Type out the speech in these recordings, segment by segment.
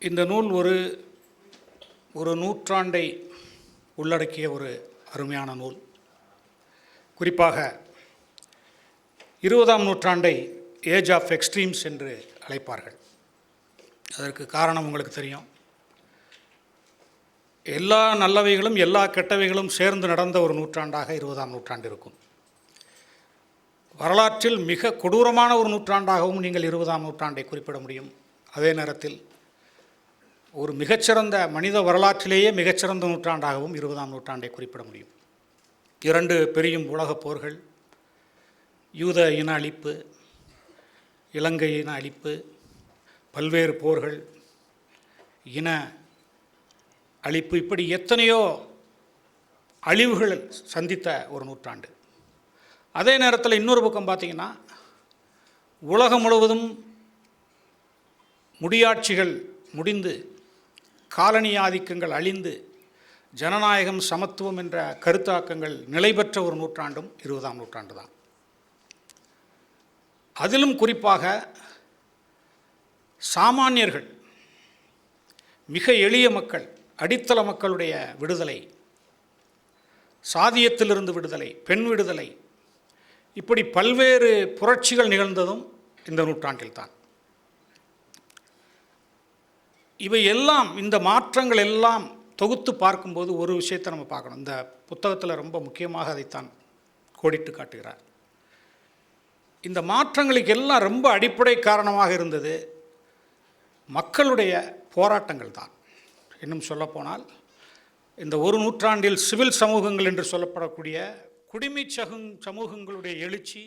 இந்த நூல் ஒரு ஒரு நூற்றாண்டை உள்ளடக்கிய ஒரு அருமையான நூல். குறிப்பாக இருபதாம் நூற்றாண்டை ஏஜ் ஆஃப் எக்ஸ்ட்ரீம்ஸ் என்று அழைப்பார்கள். அதற்கு காரணம் உங்களுக்கு தெரியும். எல்லா நல்லவைகளும் எல்லா கெட்டவைகளும் சேர்ந்து நடந்த ஒரு நூற்றாண்டாக இருபதாம் நூற்றாண்டு இருக்கும். வரலாற்றில் மிக கொடூரமான ஒரு நூற்றாண்டாகவும் நீங்கள் இருபதாம் நூற்றாண்டை குறிப்பிட முடியும். அதே நேரத்தில் ஒரு மிகச்சிறந்த மனித வரலாற்றிலேயே மிகச்சிறந்த நூற்றாண்டாகவும் இருபதாம் நூற்றாண்டை குறிப்பிட முடியும். இரண்டு பெரியும் உலகப் போர்கள் யூத இன அழிப்பு இலங்கை இன அழிப்பு பல்வேறு போர்கள் இன அழிப்பு இப்படி எத்தனையோ அழிவுகள் சந்தித்த ஒரு நூற்றாண்டு. அதே நேரத்தில் இன்னொரு பக்கம் பார்த்திங்கன்னா உலகம் முழுவதும் முடியாட்சிகள் முடிந்து காலனி ஆதிக்கங்கள் அழிந்து ஜனநாயகம் சமத்துவம் என்ற கருத்தாக்கங்கள் நிலை பெற்ற ஒரு நூற்றாண்டும் இருபதாம் நூற்றாண்டு தான். அதிலும் குறிப்பாக சாமானியர்கள் மிக எளிய மக்கள் அடித்தள மக்களுடைய விடுதலை சாதியத்திலிருந்து விடுதலை பெண் விடுதலை இப்படி பல்வேறு புரட்சிகள் நிகழ்ந்ததும் இந்த நூற்றாண்டில்தான். இவை எல்லாம் இந்த மாற்றங்கள் எல்லாம் தொகுத்து பார்க்கும்போது ஒரு விஷயத்தை நம்ம பார்க்கணும். இந்த புத்தகத்தில் ரொம்ப முக்கியமாக அதைத்தான் கோடிட்டு காட்டுகிறார். இந்த மாற்றங்களுக்கு எல்லாம் ரொம்ப அடிப்படை காரணமாக இருந்தது மக்களுடைய போராட்டங்கள் தான். இன்னும் சொல்லப்போனால் இந்த ஒரு நூற்றாண்டில் சிவில் சமூகங்கள் என்று சொல்லப்படக்கூடிய குடிமை சகுங் சமூகங்களுடைய எழுச்சி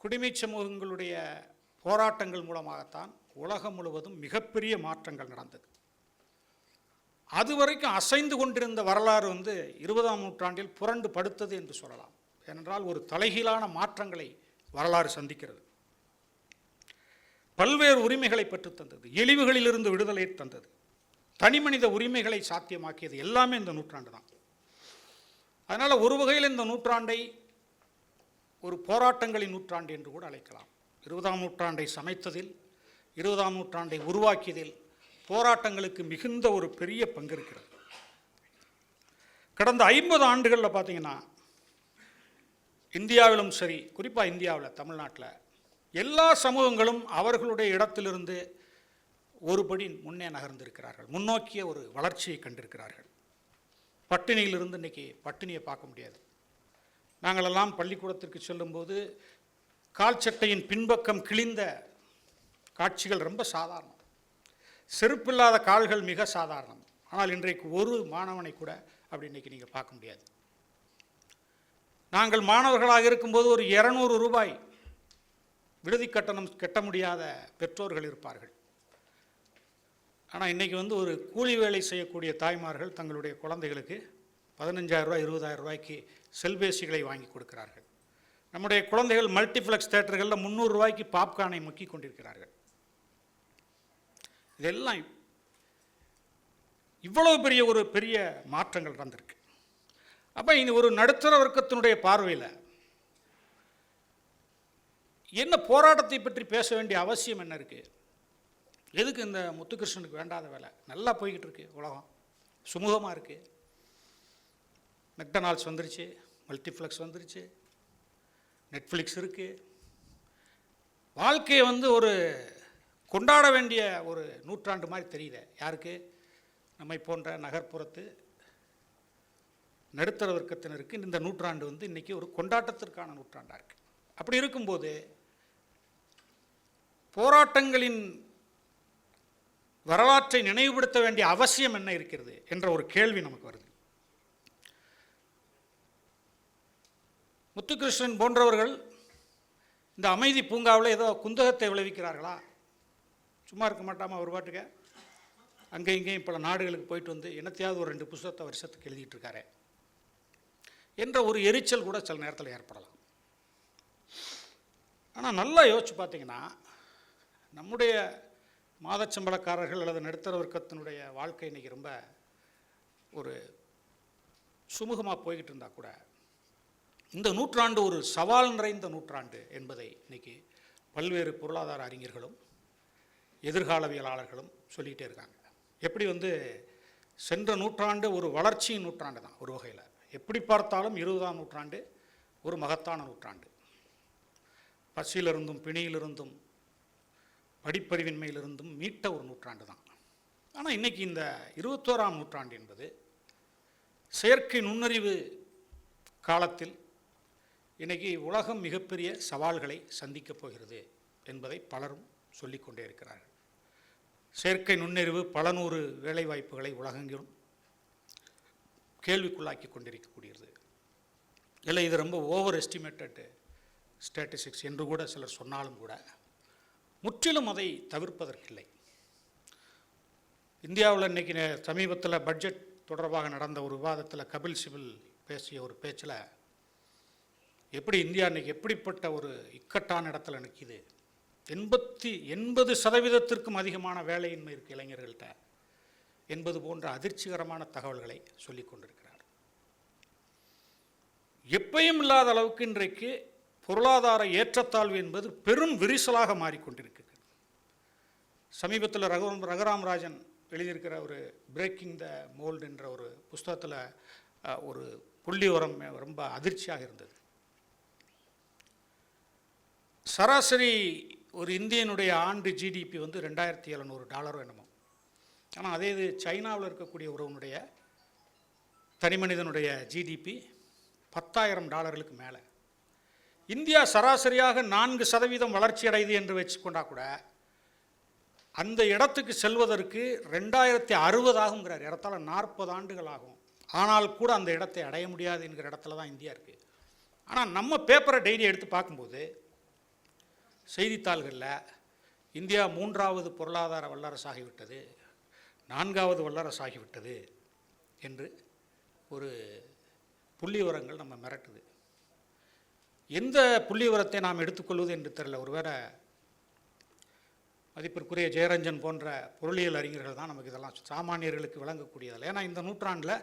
குடிமை சமூகங்களுடைய போராட்டங்கள் மூலமாகத்தான் உலகம் முழுவதும் மிகப்பெரிய மாற்றங்கள் நடந்தது. அதுவரைக்கும் அசைந்து கொண்டிருந்த வரலாறு வந்து இருபதாம் நூற்றாண்டில் புரண்டு படுத்தது என்று சொல்லலாம். ஏனென்றால் ஒரு தலைகீழான மாற்றங்களை வரலாறு சந்திக்கிறது. பல்வேறு உரிமைகளை பெற்றுத்தந்தது தந்தது. விடுதலை தந்தது. தனிமனித உரிமைகளை சாத்தியமாக்கியது எல்லாமே இந்த நூற்றாண்டு தான். அதனால் ஒரு வகையில் இந்த நூற்றாண்டை ஒரு போராட்டங்களின் நூற்றாண்டு என்று கூட அழைக்கலாம். இருபதாம் நூற்றாண்டை சமைத்ததில் இருபதாம் நூற்றாண்டை உருவாக்கியதில் போராட்டங்களுக்கு மிகுந்த ஒரு பெரிய பங்கு இருக்கிறது கடந்த ஐம்பது ஆண்டுகளில் பார்த்தீங்கன்னா இந்தியாவிலும் சரி குறிப்பாக இந்தியாவில் தமிழ்நாட்டில் எல்லா சமூகங்களும் அவர்களுடைய இடத்திலிருந்து ஒருபடி முன்னே நகர்ந்திருக்கிறார்கள். முன்னோக்கிய ஒரு வளர்ச்சியை கண்டிருக்கிறார்கள். பட்டினியிலிருந்து இன்னைக்கு பட்டினியை பார்க்க முடியாது. நாங்களெல்லாம் பள்ளிக்கூடத்திற்கு செல்லும்போது கால் சட்டையின் பின்பக்கம் கிழிந்த காட்சிகள் ரொம்ப சாதாரணம். செருப்பில்லாத கால்கள் மிக சாதாரணம். ஆனால் இன்றைக்கு ஒரு மாணவனை கூட அப்படி இன்றைக்கி நீங்கள் பார்க்க முடியாது. நாங்கள் மாணவர்களாக இருக்கும்போது ஒரு இரநூறு ரூபாய் விடுதி கட்டணம் கட்ட முடியாத பெற்றோர்கள் இருப்பார்கள். ஆனால் இன்றைக்கி வந்து ஒரு கூலி வேலை செய்யக்கூடிய தாய்மார்கள் தங்களுடைய குழந்தைகளுக்கு பதினஞ்சாயிரம் ரூபாய் இருபதாயிரம் ரூபாய்க்கு செல்பேசிகளை வாங்கி கொடுக்கிறார்கள். நம்முடைய குழந்தைகள் மல்டிப்ளெக்ஸ் தேட்டர்களில் முந்நூறு ரூபாய்க்கு பாப்கார்னை முக்கி கொண்டிருக்கிறார்கள். இதெல்லாம் இவ்வளவு பெரிய ஒரு பெரிய மாற்றங்கள் நடந்திருக்கு. அப்போ இனி ஒரு நடுத்தர வர்க்கத்தினுடைய பார்வையில் என்ன போராட்டத்தை பற்றி பேச வேண்டிய அவசியம் என்ன இருக்குது எதுக்கு இந்த முத்துகிருஷ்ணனுக்கு வேண்டாத வேலை? நல்லா போய்கிட்டு இருக்கு உலகம். சுமூகமாக இருக்குது மெக்டனால்ஸ் வந்துருச்சு மல்டிப்ளெக்ஸ் வந்துருச்சு நெட்ஃப்ளிக்ஸ் இருக்குது வாழ்க்கையை வந்து ஒரு கொண்டாட வேண்டிய ஒரு நூற்றாண்டு மாதிரி தெரியல யாருக்கு? நம்மை போன்ற நகர்ப்புறத்து நடுத்தர வர்க்கத்தினருக்கு இந்த நூற்றாண்டு வந்து இன்றைக்கி ஒரு கொண்டாட்டத்திற்கான நூற்றாண்டாக இருக்குது அப்படி இருக்கும்போது போராட்டங்களின் வரலாற்றை நினைவுபடுத்த வேண்டிய அவசியம் என்ன இருக்கிறது என்ற ஒரு கேள்வி நமக்கு வருது. முத்துகிருஷ்ணன் போன்றவர்கள் இந்த அமைதி பூங்காவில் ஏதோ குந்தகத்தை விளைவிக்கிறார்களா? சும்மா இருக்க மாட்டாமல் அவர் பாட்டுக்க? அங்கே இங்கேயும் பல நாடுகளுக்கு போயிட்டு வந்து என்னத்தையாவது ஒரு ரெண்டு புஸ்தகத்தை வருஷத்துக்கு எழுதிட்டுருக்காரு என்ற ஒரு எரிச்சல் கூட சில நேரத்தில் ஏற்படலாம். ஆனால் நல்லா யோசிச்சு பார்த்தீங்கன்னா நம்முடைய மாதச்சம்பளக்காரர்கள் அல்லது நடுத்தர வர்க்கத்தினுடைய வாழ்க்கை இன்றைக்கி ரொம்ப ஒரு சுமூகமாக போய்கிட்டு இருந்தால் கூட இந்த நூற்றாண்டு ஒரு சவால் நிறைந்த நூற்றாண்டு என்பதை இன்னைக்கு பல்வேறு பொருளாதார அறிஞர்களும் எதிர்காலவியலாளர்களும் சொல்லிக்கிட்டே இருக்காங்க. எப்படி வந்து சென்ற நூற்றாண்டு ஒரு வளர்ச்சியின் நூற்றாண்டு தான் ஒரு வகையில். எப்படி பார்த்தாலும் இருபதாம் நூற்றாண்டு ஒரு மகத்தான நூற்றாண்டு. பசியிலிருந்தும் பிணியிலிருந்தும் படிப்பறிவின்மையிலிருந்தும் மீட்ட ஒரு நூற்றாண்டு தான். ஆனால் இன்றைக்கி இந்த இருபத்தோராம் நூற்றாண்டு என்பது செயற்கை நுண்ணறிவு காலத்தில் இன்றைக்கி உலகம் மிகப்பெரிய சவால்களை சந்திக்கப் போகிறது என்பதை பலரும் சொல்லிக்கொண்டே இருக்கிறார்கள். செயற்கை நுண்ணறிவு பல நூறு வேலைவாய்ப்புகளை உலகெங்கிலும் கேள்விக்குள்ளாக்கி கொண்டிருக்கக்கூடியது. இல்லை இது ரொம்ப ஓவர் எஸ்டிமேட்டட் ஸ்டாட்டிஸ்டிக்ஸ் என்று கூட சிலர் சொன்னாலும் கூட முற்றிலும் அதை தவிர்ப்பதற்கில்லை. இந்தியாவில் இன்னைக்கு சமீபத்தில் பட்ஜெட் தொடர்பாக நடந்த ஒரு விவாதத்தில் கபில் சிபில் பேசிய ஒரு பேச்சில் எப்படி இந்தியா இன்றைக்கி எப்படிப்பட்ட ஒரு இக்கட்டான இடத்துல நிற்கிது எண்பத்தி எண்பது சதவீதத்திற்கும் அதிகமான வேலையின்மை இருக்குது இளைஞர்கள்ட்ட என்பது போன்ற அதிர்ச்சிகரமான தகவல்களை சொல்லிக் கொண்டிருக்கிறார். எப்பயும் இல்லாத அளவுக்கு இன்றைக்கு பொருளாதார ஏற்றத்தாழ்வு என்பது பெரும் விரிசலாக மாறிக்கொண்டிருக்கிறது சமீபத்தில் ரகுராம் ரகுராமராஜன் எழுதியிருக்கிற ஒரு பிரேக்கிங் த மோல்டு என்ற ஒரு புஸ்தகத்தில் ஒரு புள்ளி உரம் ரொம்ப அதிர்ச்சியாக இருந்தது. சராசரி ஒரு இந்தியனுடைய ஆண்டு ஜிடிபி வந்து ரெண்டாயிரத்தி எழுநூறு டாலரோ என்னமோ. ஆனால் அதே இது சைனாவில் இருக்கக்கூடிய ஒருவனுடைய தனி மனிதனுடைய ஜிடிபி பத்தாயிரம் டாலர்களுக்கு மேலே. இந்தியா சராசரியாக நான்கு சதவீதம் வளர்ச்சி அடையுது என்று வச்சுக்கொண்டா கூட அந்த இடத்துக்கு செல்வதற்கு ரெண்டாயிரத்தி அறுபது ஆகுங்கிறார் இடத்தால் நாற்பது ஆண்டுகள் ஆகும். ஆனால் கூட அந்த இடத்தை அடைய முடியாது என்கிற இடத்துல தான் இந்தியா இருக்குது ஆனால் நம்ம பேப்பரை டெய்லி எடுத்து பார்க்கும்போது செய்தித்தாள்களில் இந்தியா மூன்றாவது பொருளாதார வல்லரசாகிவிட்டது நான்காவது வல்லரசாகிவிட்டது என்று ஒரு புள்ளிவரங்கள் நம்ம மிரட்டுது. எந்த புள்ளிவரத்தை நாம் எடுத்துக்கொள்வது என்று தெரில ஒருவேளை மதிப்பிற்குரிய ஜெயரஞ்சன் போன்ற பொருளியல் அறிஞர்கள் தான் நமக்கு இதெல்லாம் சாமானியர்களுக்கு விளங்கக்கூடியதில்லை. ஏன்னா இந்த நூற்றாண்டில்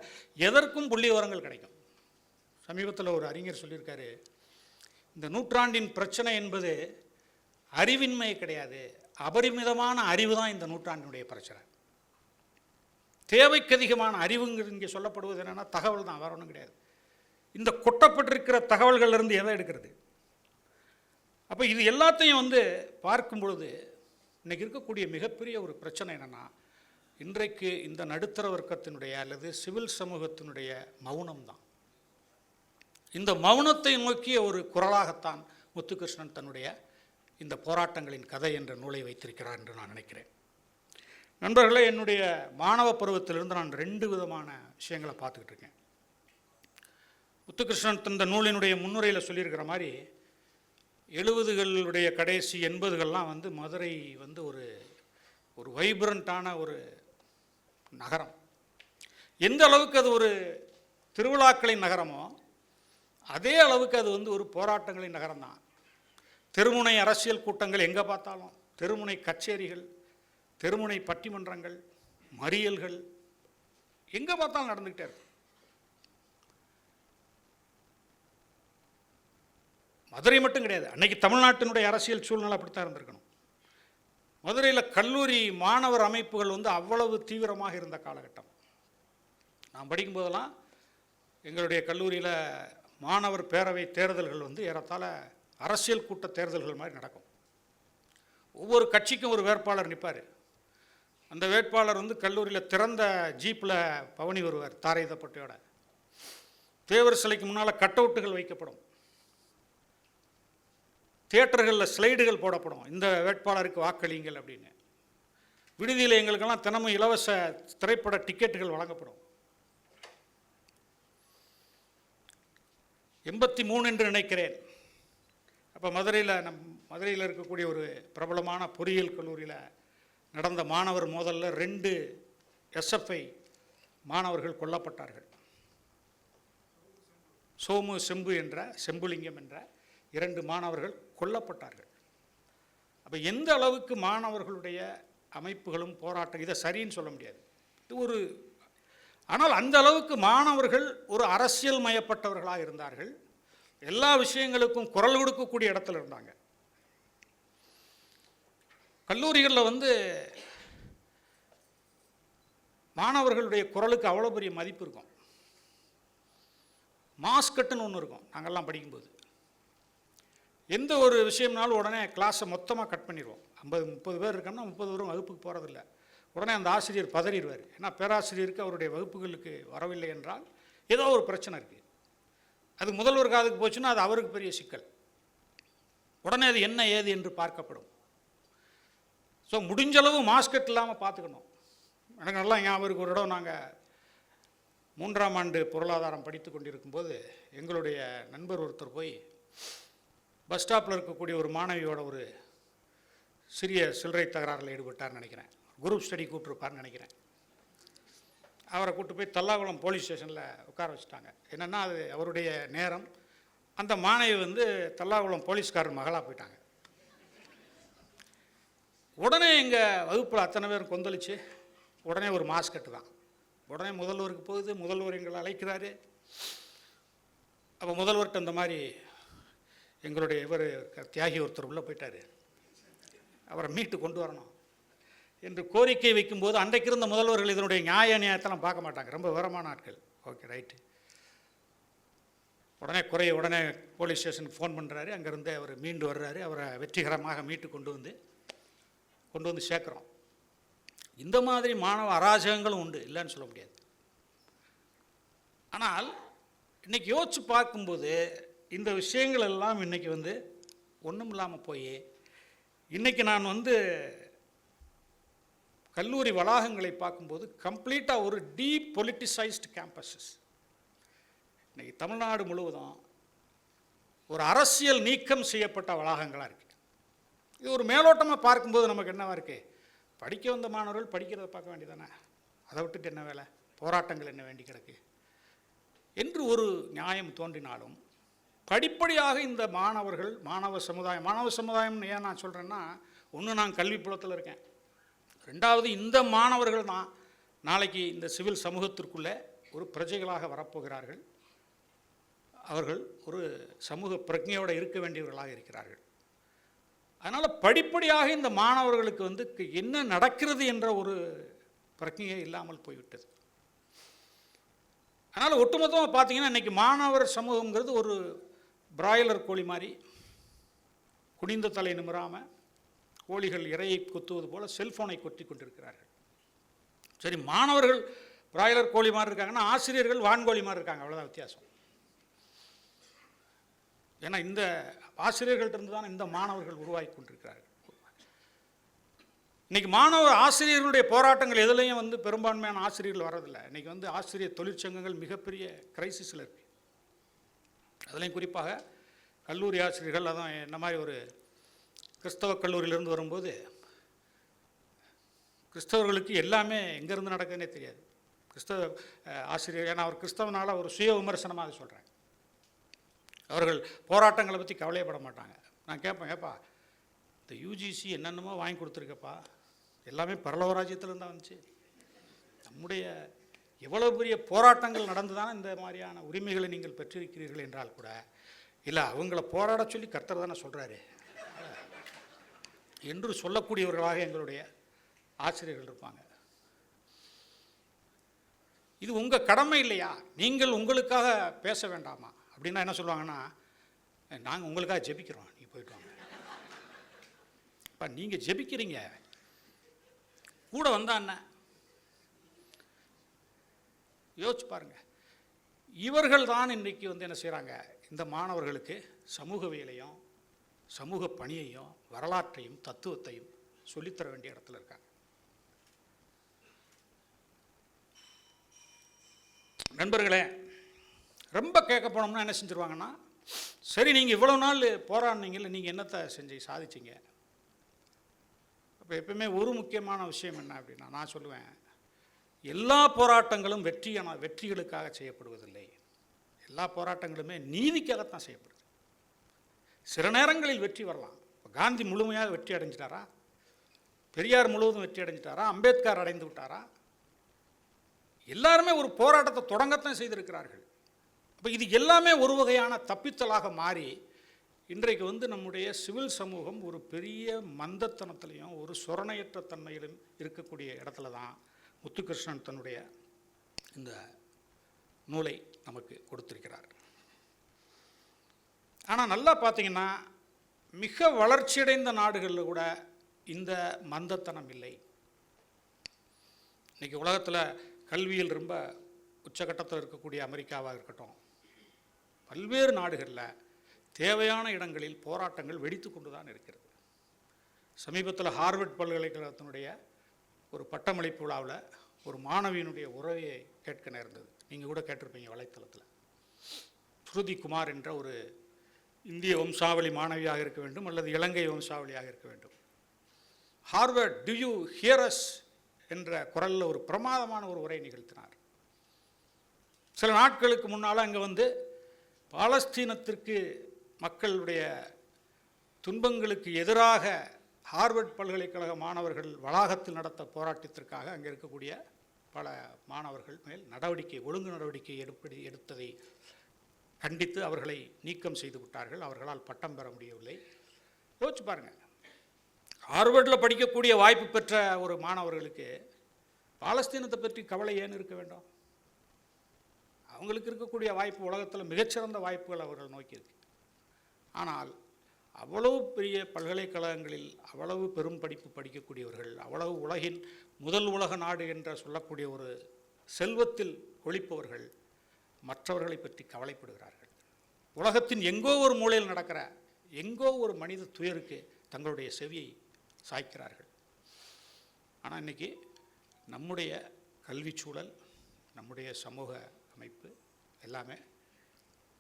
எதற்கும் புள்ளிவரங்கள் கிடைக்கும். சமீபத்தில் ஒரு அறிஞர் சொல்லியிருக்காரு இந்த நூற்றாண்டின் பிரச்சனை என்பது அறிவின்மை கிடையாது. அபரிமிதமான அறிவு தான் இந்த நூற்றாண்டினுடைய பிரச்சனை. தேவைக்கு அதிகமான அறிவுங்கிறது இங்கே சொல்லப்படுவது என்னென்னா தகவல் தான் வேற ஒன்றும் கிடையாது. இந்த கொட்டப்பட்டிருக்கிற தகவல்கள்லேருந்து எதை எடுக்கிறது? அப்போ இது எல்லாத்தையும் வந்து பார்க்கும் பொழுது இன்னைக்கு இருக்கக்கூடிய மிகப்பெரிய ஒரு பிரச்சனை என்னென்னா இன்றைக்கு இந்த நடுத்தர வர்க்கத்தினுடைய அல்லது சிவில் சமூகத்தினுடைய மௌனம் தான். இந்த மௌனத்தை நோக்கிய ஒரு குரலாகத்தான் முத்துகிருஷ்ணன் தன்னுடைய இந்த போராட்டங்களின் கதை என்ற நூலை வைத்திருக்கிறார் என்று நான் நினைக்கிறேன். நண்பர்களே என்னுடைய மாணவ பருவத்திலிருந்து நான் ரெண்டு விதமான விஷயங்களை பார்த்துக்கிட்டு இருக்கேன். முத்துகிருஷ்ணன் தந்த நூலினுடைய முன்னுரையில் சொல்லியிருக்கிற மாதிரி எழுபதுகளுடைய கடைசி எண்பதுகள்லாம் வந்து மதுரை வந்து ஒரு ஒரு வைப்ரண்ட்டான ஒரு நகரம். எந்த அளவுக்கு அது ஒரு திருவிழாக்களின் நகரமோ அதே அளவுக்கு அது வந்து ஒரு போராட்டங்களின் நகரம் தான் தெருமுனை அரசியல் கூட்டங்கள் எங்கே பார்த்தாலும் தெருமுனை கச்சேரிகள் தெருமுனை பட்டிமன்றங்கள் மறியல்கள் எங்கே பார்த்தாலும் நடந்துக்கிட்டே இருக்கு. மதுரை மட்டும் கிடையாது அன்னைக்கு தமிழ்நாட்டினுடைய அரசியல் சூழ்நிலை அப்படித்தான் இருந்திருக்கணும். மதுரையில் கல்லூரி மாணவர் அமைப்புகள் வந்து அவ்வளவு தீவிரமாக இருந்த காலகட்டம். நான் படிக்கும்போதெல்லாம் எங்களுடைய கல்லூரியில் மாணவர் பேரவை தேர்தல்கள் வந்து ஏறத்தாழ அரசியல் கூட்ட தேர்தல்கள் மாதிரி நடக்கும். ஒவ்வொரு கட்சிக்கும் ஒரு வேட்பாளர் நிற்பார் அந்த வேட்பாளர் வந்து கல்லூரியில் திறந்த ஜீப்பில் பவனி வருவார் தாரை இதப்பட்டியோட தேவர் சிலைக்கு முன்னால் கட் அவுட்டுகள் வைக்கப்படும். தியேட்டர்களில் ஸ்லைடுகள் போடப்படும். இந்த வேட்பாளருக்கு வாக்களிங்கள் அப்படின்னு. விடுதியில் எங்களுக்கெல்லாம் தினமும் இலவச திரைப்பட டிக்கெட்டுகள் வழங்கப்படும். எண்பத்தி மூணு என்று நினைக்கிறேன். அப்போ மதுரையில் நம் மதுரையில் இருக்கக்கூடிய ஒரு பிரபலமான பொறியியல் கல்லூரியில் நடந்த மாணவர் மோதலில் ரெண்டு எஸ்எஃப்ஐ மாணவர்கள் கொல்லப்பட்டார்கள். சோமு செம்பு என்ற செம்புலிங்கம் என்ற இரண்டு மாணவர்கள் கொல்லப்பட்டார்கள். அப்போ எந்த அளவுக்கு மாணவர்களுடைய அமைப்புகளும் போராட்டம் இதை சரின்னு சொல்ல முடியாது. இது ஒரு ஆனால் அந்த அளவுக்கு மாணவர்கள் ஒரு அரசியல் மயப்பட்டவர்களாக இருந்தார்கள். எல்லா விஷயங்களுக்கும் குரல் கொடுக்கக்கூடிய இடத்துல இருந்தாங்க. கல்லூரிகளில் வந்து மாணவர்களுடைய குரலுக்கு அவ்வளோ பெரிய மதிப்பு இருக்கும். மாஸ்கட்டுன்னு ஒன்று இருக்கும் நாங்கள்லாம் படிக்கும்போது. எந்த ஒரு விஷயம்னாலும் உடனே கிளாஸை மொத்தமாக கட் பண்ணிடுவோம் ஐம்பது முப்பது பேர் இருக்கோம்னா முப்பது பேரும் வகுப்புக்கு போகிறதில்ல உடனே அந்த ஆசிரியர் பதறிடுவார். ஏன்னா பேராசிரியருக்கு அவருடைய வகுப்புகளுக்கு வரவில்லை என்றால் ஏதோ ஒரு பிரச்சனை இருக்குது அது முதல்வர் காதுக்கு போச்சுன்னா அது அவருக்கு பெரிய சிக்கல். உடனே அது என்ன ஏது என்று பார்க்கப்படும். ஸோ முடிஞ்சளவு மாஸ்கட் இல்லாமல் பார்த்துக்கணும். எனக்கு நல்லா ஞாபகம் ஒரு இடம் நாங்கள் மூன்றாம் ஆண்டு பொருளாதாரம் படித்து கொண்டிருக்கும்போது எங்களுடைய நண்பர் ஒருத்தர் போய் பஸ் ஸ்டாப்பில் இருக்கக்கூடிய ஒரு மாணவியோட ஒரு சிறிய சில்லறை தகராறில் ஈடுபட்டார்னு நினைக்கிறேன். குரூப் ஸ்டடி கூப்பிட்ருப்பார்னு நினைக்கிறேன். அவரை கூட்டு போய் தல்லாகுளம் போலீஸ் ஸ்டேஷனில் உட்கார வச்சுட்டாங்க. என்னென்னா அது அவருடைய நேரம். அந்த மாணவி வந்து தல்லாகுளம் போலீஸ்காரர் மகளாக போயிட்டாங்க. உடனே எங்கள் வகுப்பில் அத்தனை பேரும் கொந்தளிச்சு உடனே ஒரு மாஸ்கட்டு தான். உடனே முதல்வருக்கு போகுது முதல்வர் எங்களை அழைக்கிறாரு. அப்போ முதல்வர்கிட்ட இந்த மாதிரி எங்களுடைய இவர் தியாகி ஒருத்தர் உள்ளே போயிட்டார். அவரை மீட்டு கொண்டு வரணும். என்று கோரிக்கை வைக்கும்போது அன்றைக்கு இருந்த முதல்வர்கள் இதனுடைய நியாய நியாயத்தெல்லாம் பார்க்க மாட்டாங்க. ரொம்ப விவரமான ஆட்கள். Okay right. உடனே குறைய உடனே போலீஸ் ஸ்டேஷனுக்கு ஃபோன் பண்ணுறாரு அங்கேருந்து அவர் மீண்டு வர்றாரு. அவரை வெற்றிகரமாக மீட்டு கொண்டு வந்து கொண்டு வந்து சேர்க்குறோம். இந்த மாதிரி மாணவ அராஜகங்களும் உண்டு. இல்லைன்னு சொல்ல முடியாது. ஆனால் இன்றைக்கி யோசித்து பார்க்கும்போது இந்த விஷயங்கள் எல்லாம் இன்னைக்கு வந்து ஒன்றும் இல்லாமல் போய் இன்றைக்கி நான் வந்து கல்லூரி வளாகங்களை பார்க்கும்போது கம்ப்ளீட்டாக ஒரு டீப் பொலிட்டிசைஸ்டு கேம்பஸஸ் இன்றைக்கி தமிழ்நாடு முழுவதும் ஒரு அரசியல் நீக்கம் செய்யப்பட்ட வளாகங்களாக இருக்குது இது ஒரு மேலோட்டமாக பார்க்கும்போது நமக்கு என்னவாக இருக்குது படிக்க வந்த மாணவர்கள் படிக்கிறத பார்க்க வேண்டியதானே? அதை விட்டுட்டு என்ன வேலை? போராட்டங்கள் என்ன வேண்டி கிடக்கு? என்று ஒரு நியாயம் தோன்றினாலும் படிப்படியாக இந்த மாணவர்கள் மாணவ சமுதாயம் மாணவ சமுதாயம்னு ஏன் நான் சொல்கிறேன்னா ஒன்று நான் கல்வி புலத்தில் இருக்கேன். ரெண்டாவது இந்த மாணவர்கள் தான் நாளைக்கு இந்த சிவில் சமூகத்திற்குள்ளே ஒரு பிரஜைகளாக வரப்போகிறார்கள். அவர்கள் ஒரு சமூக பிரஜையோடு இருக்க வேண்டியவர்களாக இருக்கிறார்கள். அதனால் படிப்படியாக இந்த மாணவர்களுக்கு வந்து க- என்ன நடக்கிறது என்ற ஒரு பிரச்சனையே இல்லாமல் போய்விட்டது. அதனால் ஒட்டுமொத்தமாக பார்த்தீங்கன்னா இன்றைக்கி மாணவர் சமூகங்கிறது ஒரு பிராய்லர் கோழி மாதிரி குனிந்த தலை நிமிராமல் கோழிகள் இரையை கொத்துவது போல செல்போனை கொட்டி கொண்டிருக்கிறார்கள். சரி மாணவர்கள் பிராய்லர் கோழி மாதிரி இருக்காங்கன்னா ஆசிரியர்கள் வான்கோழி மாதிரி இருக்காங்க. அவ்வளோதான் வித்தியாசம். ஏன்னா இந்த ஆசிரியர்கள்ட்டிருந்து தான் இந்த மாணவர்கள் உருவாகி கொண்டிருக்கிறார்கள். இன்னைக்கு மாணவ ஆசிரியர்களுடைய போராட்டங்கள் எதுலேயும் வந்து பெரும்பான்மையான ஆசிரியர்கள் வர்றதில்லை. இன்றைக்கி வந்து ஆசிரியர் தொழிற்சங்கங்கள் மிகப்பெரிய கிரைசிஸில் இருக்குது அதுலேயும் குறிப்பாக கல்லூரி ஆசிரியர்கள் அதான் என்ன மாதிரி ஒரு கிறிஸ்தவ கல்லூரியிலேருந்து வரும்போது கிறிஸ்தவர்களுக்கு எல்லாமே எங்கேருந்து நடக்குதுன்னே தெரியாது. கிறிஸ்தவ ஆசிரியர் ஏன்னா அவர் கிறிஸ்தவனால் ஒரு சுய விமர்சனமாக அதை சொல்கிறேன் அவர்கள் போராட்டங்களை பற்றி கவலையப்பட மாட்டாங்க. நான் கேட்பேன் ஏப்பா இந்த யூஜிசி என்னென்னமோ வாங்கி கொடுத்துருக்கப்பா. எல்லாமே பரலவராஜ்யத்தில் தான் வந்துச்சு. நம்முடைய எவ்வளோ பெரிய போராட்டங்கள் நடந்து தானே இந்த மாதிரியான உரிமைகளை நீங்கள் பெற்றிருக்கிறீர்கள் என்றால் கூட இல்லை அவங்கள போராட சொல்லி கர்த்தர் தானே சொல்கிறாரு என்று சொல்லக்கூடியவர்களாக எங்களுடைய ஆசிரியர்கள் இருப்பாங்க. இது உங்கள் கடமை இல்லையா? நீங்கள் உங்களுக்காக பேச வேண்டாமா? அப்படின்னா என்ன சொல்லுவாங்கன்னா நாங்கள் உங்களுக்காக ஜெபிக்கிறோம் நீங்கள் போயிட்டு வாங்க. இப்போ நீங்கள் ஜெபிக்கிறீங்க. கூட வந்தா என்ன? யோசிச்சு பாருங்க. இவர்கள் தான் இன்றைக்கி வந்து என்ன செய்கிறாங்க இந்த மாணவர்களுக்கு சமூகவியலையும் சமூக பணியையும் வரலாற்றையும் தத்துவத்தையும் சொல்லித்தர வேண்டிய இடத்துல இருக்காங்க. நண்பர்களே ரொம்ப கேட்க போனோம்னா என்ன செஞ்சுருவாங்கன்னா சரி நீங்கள் இவ்வளோ நாள் போராடினீங்கல்ல நீங்கள் என்னத்தை செஞ்சு சாதிச்சிங்க? அப்போ எப்பவுமே ஒரு முக்கியமான விஷயம் என்ன அப்படின்னா நான் சொல்லுவேன் எல்லா போராட்டங்களும் வெற்றியான வெற்றிகளுக்காக செய்யப்படுவதில்லை. எல்லா போராட்டங்களுமே நீதிக்காகத்தான் செய்யப்படுது. சில நேரங்களில் வெற்றி வரலாம். இப்போ காந்தி முழுமையாக வெற்றி அடைஞ்சிட்டாரா? பெரியார் முழுவதும் வெற்றி அடைஞ்சிட்டாரா? அம்பேத்கர் அடைந்து விட்டாரா? எல்லாருமே ஒரு போராட்டத்தை தொடங்கத்தான் செய்திருக்கிறார்கள். அப்போ இது எல்லாமே ஒரு வகையான தப்பித்தலாக மாறி இன்றைக்கு வந்து நம்முடைய சிவில் சமூகம் ஒரு பெரிய மந்தத்தனத்திலையும் ஒரு சொரணையற்ற தன்மையிலும் இருக்கக்கூடிய இடத்துல தான் முத்துகிருஷ்ணன் தன்னுடைய இந்த நூலை நமக்கு கொடுத்திருக்கிறார். ஆனால் நல்லா பார்த்தீங்கன்னா மிக வளர்ச்சியடைந்த நாடுகளில் கூட இந்த மந்தத்தனம் இல்லை. இன்றைக்கி உலகத்தில் கல்வியில் ரொம்ப உச்சகட்டத்தில் இருக்கக்கூடிய அமெரிக்காவாக இருக்கட்டும் பல்வேறு நாடுகளில் தேவையான இடங்களில் போராட்டங்கள் வெடித்து கொண்டு தான் இருக்கிறது. சமீபத்தில் ஹார்வர்ட் பல்கலைக்கழகத்தினுடைய ஒரு பட்டமளிப்பு விழாவில் ஒரு மாணவியினுடைய உறவையை கேட்க நேர்ந்தது. நீங்கள் கூட கேட்டிருப்பீங்க வலைத்தளத்தில். ஸ்ருதி குமார் என்ற ஒரு இந்திய வம்சாவளி மாணவியாக இருக்க வேண்டும் அல்லது இலங்கை வம்சாவளியாக இருக்க வேண்டும். ஹார்வர்ட் டு யூ ஹியரஸ் என்ற குரலில் ஒரு பிரமாதமான ஒரு உரை நிகழ்த்தினார். சில நாட்களுக்கு முன்னால் அங்கே வந்து பாலஸ்தீனத்திற்கு மக்களுடைய துன்பங்களுக்கு எதிராக ஹார்வர்ட் பல்கலைக்கழக மாணவர்கள் வளாகத்தில் நடத்த போராட்டத்திற்காக அங்கே இருக்கக்கூடிய பல மாணவர்கள் மேல் நடவடிக்கை ஒழுங்கு நடவடிக்கை எடுப்படி எடுத்ததை கண்டித்து அவர்களை நீக்கம் செய்து விட்டார்கள். அவர்களால் பட்டம் பெற முடியவில்லை. யோசிச்சு பாருங்கள் ஹார்வர்டில் படிக்கக்கூடிய வாய்ப்பு பெற்ற ஒரு மாணவர்களுக்கு பாலஸ்தீனத்தை பற்றி கவலை ஏன் இருக்க வேண்டும்? அவங்களுக்கு இருக்கக்கூடிய வாய்ப்பு உலகத்தில் மிகச்சிறந்த வாய்ப்புகள் அவர்கள் நோக்கி இருக்கு. ஆனால் அவ்வளவு பெரிய பல்கலைக்கழகங்களில் அவ்வளவு பெரும் படிப்பு படிக்கக்கூடியவர்கள் அவ்வளவு உலகின் முதல் உலக நாடு என்ற சொல்லக்கூடிய ஒரு செல்வத்தில் ஒழிப்பவர்கள் மற்றவர்களை பற்றி கவலைப்படுகிறார்கள். உலகத்தின் எங்கோ ஒரு மூலையில் நடக்கிற எங்கோ ஒரு மனித துயருக்கு தங்களுடைய செவியை சாய்க்கிறார்கள். ஆனால் இன்றைக்கி நம்முடைய கல்வி சூழல் நம்முடைய சமூக அமைப்பு எல்லாமே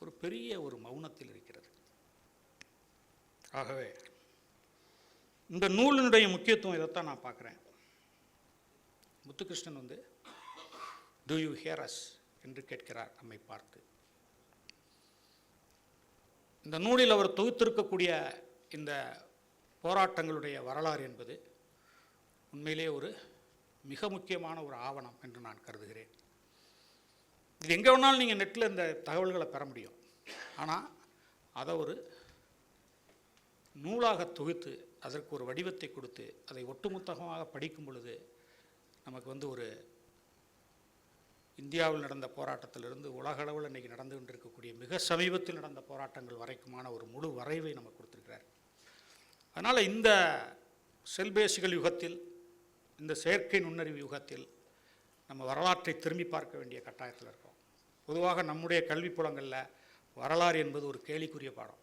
ஒரு பெரிய ஒரு மௌனத்தில் இருக்கிறது. ஆகவே இந்த நூலினுடைய முக்கியத்துவம் இதைத்தான் நான் பார்க்குறேன். முத்துகிருஷ்ணன் வந்து டு யூ ஹியர் அஸ் என்று கேட்கிறார் நம்மை பார்த்து. இந்த நூலில் அவர் தொகுத்திருக்கக்கூடிய இந்த போராட்டங்களுடைய வரலாறு என்பது உண்மையிலே ஒரு மிக முக்கியமான ஒரு ஆவணம் என்று நான் கருதுகிறேன். இது எங்கே வேணாலும் நீங்கள் நெட்டில் இந்த தகவல்களை பெற முடியும். ஆனால் அதை ஒரு நூலாக தொகுத்து அதற்கு ஒரு வடிவத்தை கொடுத்து அதை ஒட்டுமொத்தமாக படிக்கும் பொழுது நமக்கு வந்து ஒரு இந்தியாவில் நடந்த போராட்டத்திலிருந்து உலக அளவில் இன்றைக்கி நடந்து கொண்டிருக்கக்கூடிய மிக சமீபத்தில் நடந்த போராட்டங்கள் வரைக்குமான ஒரு முழு வரைவை நம்ம கொடுத்துருக்கிறார். அதனால் இந்த செல்பேசிகள் யுகத்தில் இந்த செயற்கை நுண்ணறிவு யுகத்தில் நம்ம வரலாற்றை திரும்பி பார்க்க வேண்டிய கட்டாயத்தில் இருக்கோம். பொதுவாக நம்முடைய கல்வி புலங்களில் வரலாறு என்பது ஒரு கேலிக்குரிய பாடம்.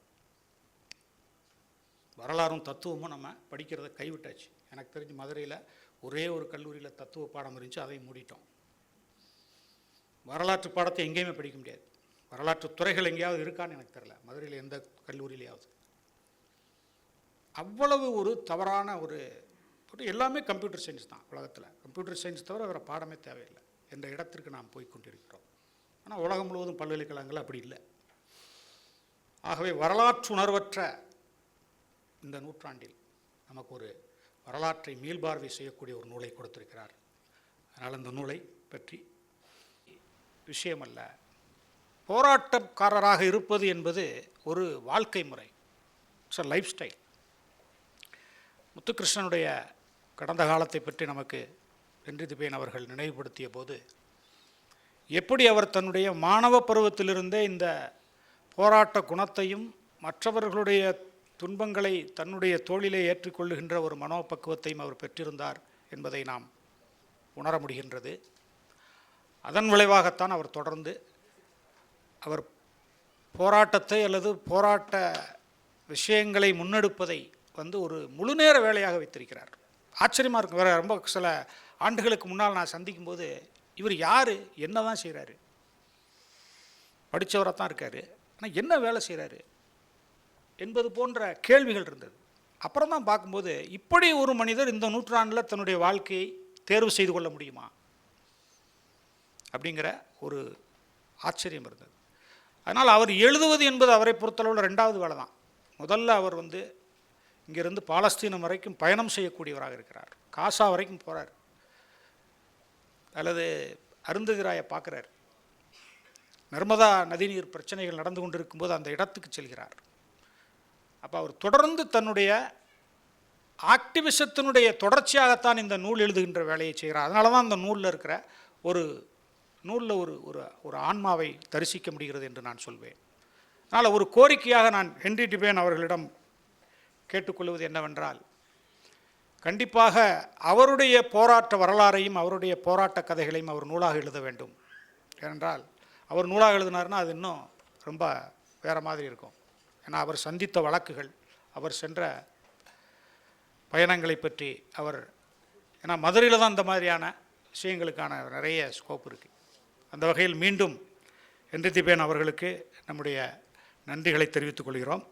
வரலாறும் தத்துவமும் நம்ம படிக்கிறத கைவிட்டாச்சு. எனக்கு தெரிஞ்சு மதுரையில் ஒரே ஒரு கல்லூரியில் தத்துவ பாடம் இருந்துச்சு அதை மூடிட்டோம். வரலாற்று பாடத்தை எங்கேயுமே படிக்க முடியாது. வரலாற்று துறைகள் எங்கேயாவது இருக்கான்னு எனக்கு தெரில மதுரையில் எந்த கல்லூரியிலையாவது. அவ்வளவு ஒரு தவறான ஒரு ஒரு எல்லாமே கம்ப்யூட்டர் சயின்ஸ் தான் உலகத்தில். கம்ப்யூட்டர் சயின்ஸ் தவிர வேறு பாடமே தேவையில்லை. என்ற இடத்திற்கு நாம் போய் கொண்டிருக்கிறோம். ஆனால் உலகம் முழுவதும் பல்கலைக்கழகங்கள் அப்படி இல்லை. ஆகவே வரலாற்று உணர்வற்ற இந்த நூற்றாண்டில் நமக்கு ஒரு வரலாற்றை மீள்பார்வை செய்யக்கூடிய ஒரு நூலை கொடுத்திருக்கிறார். அதனால் இந்த நூலை பற்றி விஷயமல்ல. போராட்டக்காரராக இருப்பது என்பது ஒரு வாழ்க்கை முறை. இட்ஸ் அ லைஃப் ஸ்டைல் முத்துகிருஷ்ணனுடைய கடந்த காலத்தை பற்றி நமக்கு வென்றி திபேன் அவர்கள் நினைவுபடுத்திய போது எப்படி அவர் தன்னுடைய மாணவ பருவத்திலிருந்தே இந்த போராட்ட குணத்தையும் மற்றவர்களுடைய துன்பங்களை தன்னுடைய தோளிலே ஏற்றுக்கொள்ளுகின்ற ஒரு மனோபக்குவத்தையும் அவர் பெற்றிருந்தார் என்பதை நாம் உணர முடிகின்றது. அதன் விளைவாகத்தான் அவர் தொடர்ந்து அவர் போராட்டத்தை அல்லது போராட்ட விஷயங்களை முன்னெடுப்பதை வந்து ஒரு முழுநேர வேலையாக வைத்திருக்கிறார். ஆச்சரியமாக இருக்கும். வேறு ரொம்ப சில ஆண்டுகளுக்கு முன்னால் நான் சந்திக்கும்போது இவர் யார்? என்ன தான் செய்கிறாரு படித்தவராக தான் இருக்கார். ஆனால் என்ன வேலை செய்கிறாரு என்பது போன்ற கேள்விகள் இருந்தது. அப்புறம் தான் பார்க்கும்போது இப்படி ஒரு மனிதர் இந்த நூற்றாண்டில் தன்னுடைய வாழ்க்கையை தேர்வு செய்து கொள்ள முடியுமா? அப்படிங்கிற ஒரு ஆச்சரியம் இருந்தது. அதனால் அவர் எழுதுவது என்பது அவரை பொறுத்தளவில் ரெண்டாவது வேலை தான். முதல்ல அவர் வந்து இங்கிருந்து பாலஸ்தீனம் வரைக்கும் பயணம் செய்யக்கூடியவராக இருக்கிறார். காசா வரைக்கும் போகிறார் அல்லது அருந்ததிராயை பார்க்குறார். நர்மதா நதிநீர் பிரச்சனைகள் நடந்து கொண்டிருக்கும்போது அந்த இடத்துக்கு செல்கிறார். அப்போ அவர் தொடர்ந்து தன்னுடைய ஆக்டிவிசத்தினுடைய தொடர்ச்சியாகத்தான் இந்த நூல் எழுதுகின்ற வேலையை செய்கிறார். அதனால தான் அந்த நூலில் இருக்கிற ஒரு நூலில் ஒரு ஒரு ஒரு ஆன்மாவை தரிசிக்க முடிகிறது என்று நான் சொல்வேன். அதனால் ஒரு கோரிக்கையாக நான் ஹென்றி டிபேன் அவர்களிடம் கேட்டுக்கொள்வது என்னவென்றால் கண்டிப்பாக அவருடைய போராட்ட வரலாறையும் அவருடைய போராட்ட கதைகளையும் அவர் நூலாக எழுத வேண்டும். ஏனென்றால் அவர் நூலாக எழுதினார்னா அது இன்னும் ரொம்ப வேறு மாதிரி இருக்கும். ஏன்னா அவர் சந்தித்த வழக்குகள் அவர் சென்ற பயணங்களை பற்றி அவர் ஏன்னா மதுரையில் தான் இந்த மாதிரியான விஷயங்களுக்கான நிறைய ஸ்கோப் இருக்குது அந்த வகையில் மீண்டும் ஹென்றி திபேன் அவர்களுக்கு நம்முடைய நன்றிகளை தெரிவித்துக் கொள்கிறோம்.